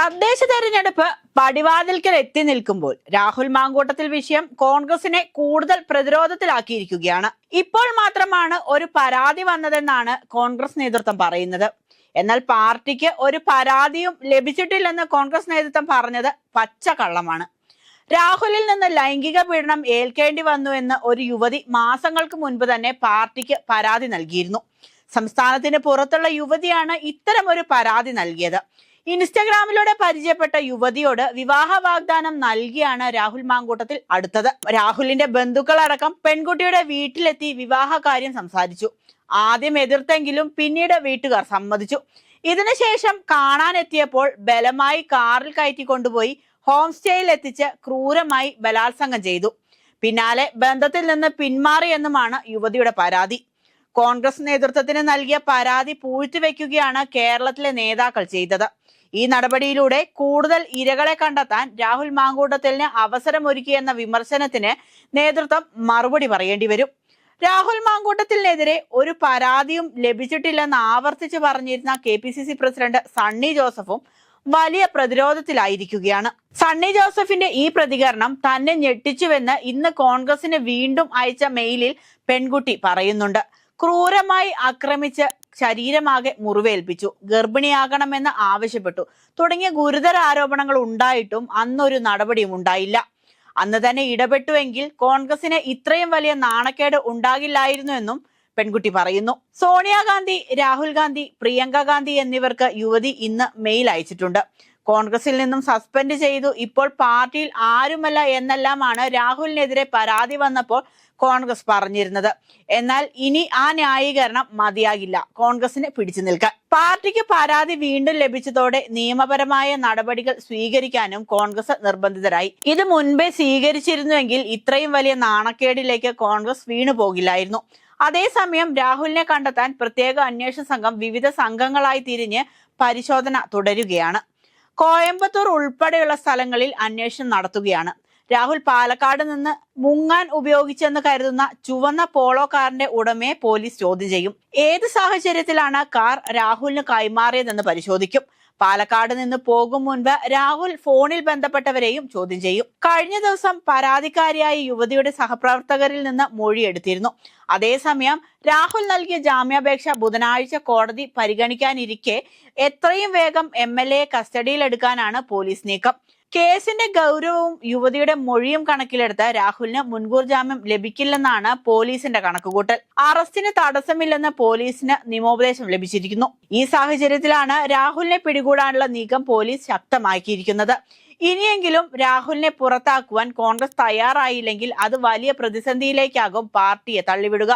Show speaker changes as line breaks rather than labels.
തദ്ദേശ തെരഞ്ഞെടുപ്പ് പടിവാതിൽക്കൽ എത്തി നിൽക്കുമ്പോൾ രാഹുൽ മാങ്കൂട്ടത്തിൽ വിഷയം കോൺഗ്രസിനെ കൂടുതൽ പ്രതിരോധത്തിലാക്കിയിരിക്കുകയാണ്. ഇപ്പോൾ മാത്രമാണ് ഒരു പരാതി വന്നതെന്നാണ് കോൺഗ്രസ് നേതൃത്വം പറയുന്നത്. എന്നാൽ പാർട്ടിക്ക് ഒരു പരാതിയും ലഭിച്ചിട്ടില്ലെന്ന് കോൺഗ്രസ് നേതൃത്വം പറഞ്ഞത് പച്ചക്കള്ളമാണ് രാഹുലിൽ നിന്ന് ലൈംഗിക പീഡനം ഏൽക്കേണ്ടി വന്നു എന്ന് ഒരു യുവതി മാസങ്ങൾക്ക് മുൻപ് തന്നെ പാർട്ടിക്ക് പരാതി നൽകിയിരുന്നു. സംസ്ഥാനത്തിന് പുറത്തുള്ള യുവതിയാണ് ഇത്തരം ഒരു പരാതി നൽകിയത്. ഇൻസ്റ്റഗ്രാമിലൂടെ പരിചയപ്പെട്ട യുവതിയോട് വിവാഹ വാഗ്ദാനം നൽകിയാണ് രാഹുൽ മാങ്കൂട്ടത്തിൽ അടുത്തത്. രാഹുലിന്റെ ബന്ധുക്കളടക്കം പെൺകുട്ടിയുടെ വീട്ടിലെത്തി വിവാഹ കാര്യം സംസാരിച്ചു. ആദ്യം എതിർത്തെങ്കിലും പിന്നീട് വീട്ടുകാർ സമ്മതിച്ചു. ഇതിനുശേഷം കാണാനെത്തിയപ്പോൾ ബലമായി കാറിൽ കയറ്റി കൊണ്ടുപോയി ഹോം സ്റ്റേയിൽ എത്തിച്ച് ക്രൂരമായി ബലാത്സംഗം ചെയ്തു. പിന്നാലെ ബന്ധത്തിൽ നിന്ന് പിന്മാറിയെന്നുമാണ് യുവതിയുടെ പരാതി. കോൺഗ്രസ് നേതൃത്വത്തിന് നൽകിയ പരാതി പൂഴ്ത്തിവെക്കുകയാണ് കേരളത്തിലെ നേതാക്കൾ ചെയ്തത്. ഈ നടപടിയിലൂടെ കൂടുതൽ ഇരകളെ കണ്ടെത്താൻ രാഹുൽ മാങ്കൂട്ടത്തിലിന് അവസരമൊരുക്കിയെന്ന വിമർശനത്തിന് നേതൃത്വം മറുപടി പറയേണ്ടി വരും. രാഹുൽ മാങ്കൂട്ടത്തിനെതിരെ ഒരു പരാതിയും ലഭിച്ചിട്ടില്ലെന്ന് ആവർത്തിച്ച് പറഞ്ഞിരുന്ന K P C C president Sunny ജോസഫും വലിയ പ്രതിരോധത്തിലായിരിക്കുകയാണ്. സണ്ണി ജോസഫിന്റെ ഈ പ്രതികരണം തന്നെ ഞെട്ടിച്ചുവെന്ന് ഇന്ന് കോൺഗ്രസിന് വീണ്ടും അയച്ച മെയിലിൽ പെൺകുട്ടി പറയുന്നുണ്ട്. ക്രൂരമായി ആക്രമിച്ച് ശരീരമാകെ മുറിവേൽപ്പിച്ചു. ഗർഭിണിയാകണമെന്ന് ആവശ്യപ്പെട്ടു. തുടങ്ങിയ ഗുരുതര ആരോപണങ്ങൾ ഉണ്ടായിട്ടും അന്നൊരു നടപടിയും ഉണ്ടായില്ല. അന്ന് തന്നെ ഇടപെട്ടുവെങ്കിൽ കോൺഗ്രസിന് ഇത്രയും വലിയ നാണക്കേട് ഉണ്ടാകില്ലായിരുന്നു എന്നും പെൺകുട്ടി പറയുന്നു. സോണിയാഗാന്ധി രാഹുൽ ഗാന്ധി പ്രിയങ്ക ഗാന്ധി എന്നിവർക്ക് യുവതി ഇന്ന് മെയിൽ അയച്ചിട്ടുണ്ട്. കോൺഗ്രസിൽ നിന്നും സസ്പെൻഡ് ചെയ്തു. ഇപ്പോൾ പാർട്ടിയിൽ ആരുമല്ല എന്നെല്ലാമാണ് രാഹുലിനെതിരെ പരാതി വന്നപ്പോൾ കോൺഗ്രസ് പറഞ്ഞിരുന്നത്. എന്നാൽ ഇനി ആ ന്യായീകരണം മതിയാകില്ല. കോൺഗ്രസിന് പിടിച്ചു നിൽക്കാൻ. പാർട്ടിക്ക് പരാതി വീണ്ടും ലഭിച്ചതോടെ നിയമപരമായ നടപടികൾ സ്വീകരിക്കാനും കോൺഗ്രസ് നിർബന്ധിതരായി. ഇത് മുൻപേ സ്വീകരിച്ചിരുന്നുവെങ്കിൽ ഇത്രയും വലിയ നാണക്കേടിലേക്ക് കോൺഗ്രസ് വീണു പോകില്ലായിരുന്നു. അതേസമയം രാഹുലിനെ കണ്ടെത്താൻ പ്രത്യേക അന്വേഷണ സംഘം വിവിധ സംഘങ്ങളായി തിരിഞ്ഞ് പരിശോധന തുടരുകയാണ്. കോയമ്പത്തൂർ ഉൾപ്പെടെയുള്ള സ്ഥലങ്ങളിൽ അന്വേഷണം നടത്തുകയാണ്. രാഹുൽ പാലക്കാട് നിന്ന് മുങ്ങാൻ ഉപയോഗിച്ചെന്ന് കരുതുന്ന ചുവന്ന പോളോ കാറിന്റെ ഉടമയെ പോലീസ് ചോദ്യം ചെയ്യും. ഏത് സാഹചര്യത്തിലാണ് കാർ രാഹുലിന് കൈമാറിയതെന്ന് പരിശോധിക്കും. പാലക്കാട് നിന്ന് പോകും മുൻപ് രാഹുൽ ഫോണിൽ ബന്ധപ്പെട്ടവരെയും ചോദ്യം ചെയ്യും. കഴിഞ്ഞ ദിവസം പരാതിക്കാരിയായ യുവതിയുടെ സഹപ്രവർത്തകരിൽ നിന്ന് മൊഴിയെടുത്തിരുന്നു അതേസമയം രാഹുൽ നൽകിയ ജാമ്യാപേക്ഷ ബുധനാഴ്ച കോടതി പരിഗണിക്കാനിരിക്കെ എത്രയും വേഗം എം എൽ എ പോലീസ് നീക്കം. കേസിന്റെ ഗൗരവവും യുവതിയുടെ മൊഴിയും കണക്കിലെടുത്ത് രാഹുലിന് മുൻകൂർ ജാമ്യം ലഭിക്കില്ലെന്നാണ് പോലീസിന്റെ കണക്കുകൂട്ടൽ. അറസ്റ്റിന് തടസ്സമില്ലെന്ന് പോലീസിന് നിയമോപദേശം ലഭിച്ചിരിക്കുന്നു. ഈ സാഹചര്യത്തിലാണ് രാഹുലിനെ പിടികൂടാനുള്ള നീക്കം പോലീസ് ശക്തമാക്കിയിരിക്കുന്നത്. ഇനിയെങ്കിലും രാഹുലിനെ പുറത്താക്കുവാൻ കോൺഗ്രസ് തയ്യാറായില്ലെങ്കിൽ അത് വലിയ പ്രതിസന്ധിയിലേക്കാകും പാർട്ടിയെ തള്ളിവിടുക.